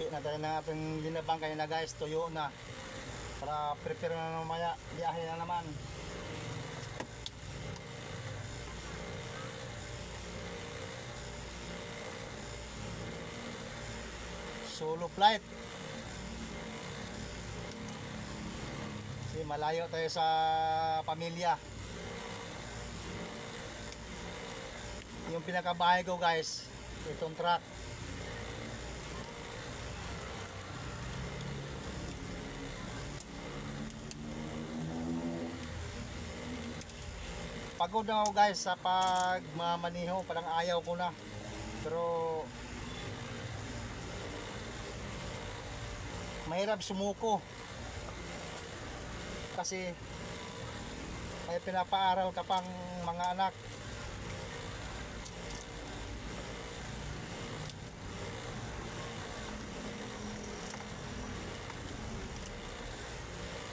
Lupi na tayo ng ating linabang kayo na guys, tuyo na. Para prepare na mamaya, biyahe na naman. Solo flight. Kasi malayo tayo sa pamilya. Yung pinakabahay ko guys, itong truck. Pagod na ako guys sa pagmamaniho, parang ayaw ko na. Pero mahirap sumuko. Kasi may pinapaaral ka pang mga anak.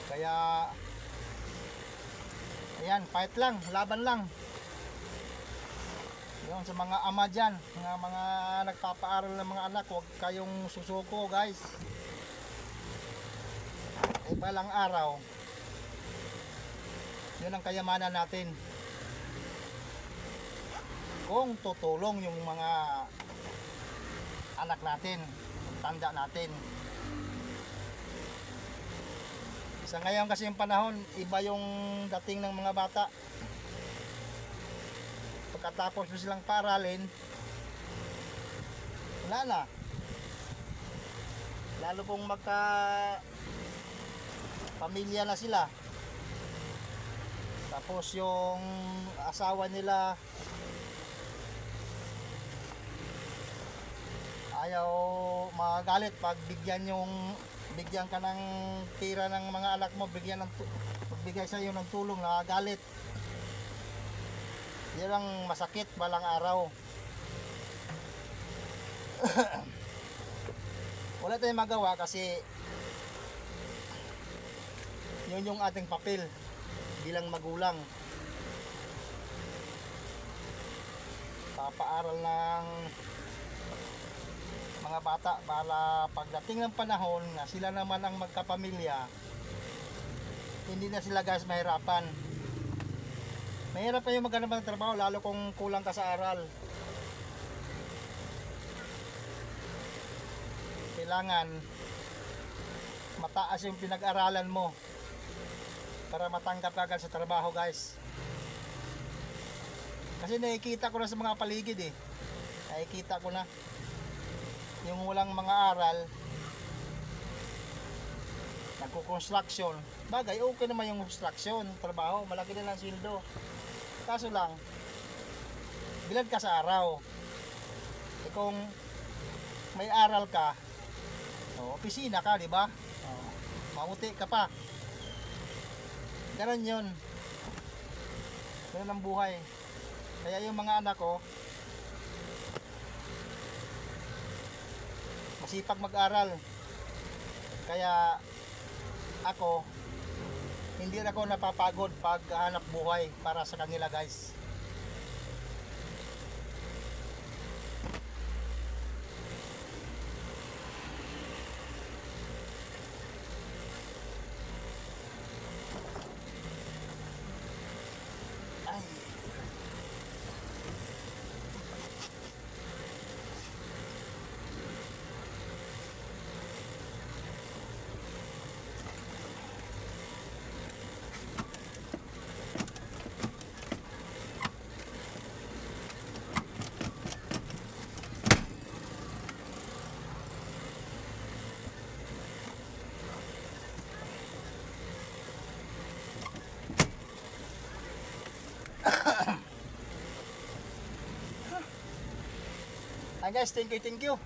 Kaya Ayan, fight lang, laban lang. Yun, sa mga ama dyan, mga, mga nagpapaaral ng mga anak, huwag kayong susuko guys. Iba lang araw. Yun ang kayamanan natin. Kung tutulong yung mga anak natin, tanda natin. Sa ngayon kasi yung panahon, iba yung dating ng mga bata. Pagkatapos mo silang paralin, wala na. Lalo kung magka pamilya na sila. Tapos yung asawa nila ayaw magalit pag bigyan yung bigyan ka ng tira ng mga anak mo, bigyan ng magbigay sa iyo ng tulong, nakagalit. Yan ang masakit balang araw. Wala tayong magawa kasi yun yung ating papel bilang magulang. Papaaral ng mga bata para pagdating ng panahon na sila naman ang magkapamilya hindi na sila guys mahirapan. Mahirap pa yung maghanap ng trabaho lalo kung kulang ka sa aral. Kailangan mataas yung pinag-aralan mo para matanggap agad sa trabaho guys. Kasi nakikita ko na sa mga paligid eh. Nakikita ko na yung walang mga aral nagko-construction. Bagay okay naman yung construction trabaho malaki na lang sildo kaso lang bilad ka sa araw. Eh kung may aral ka oh, opisina ka di ba? Mamuti ka pa. Ganun yun. Ganun ang buhay. Kaya yung mga anak ko masipag mag-aral. Kaya ako hindi na ako napapagod pag hanap buhay para sa kanila guys. Guys, thank you, thank you.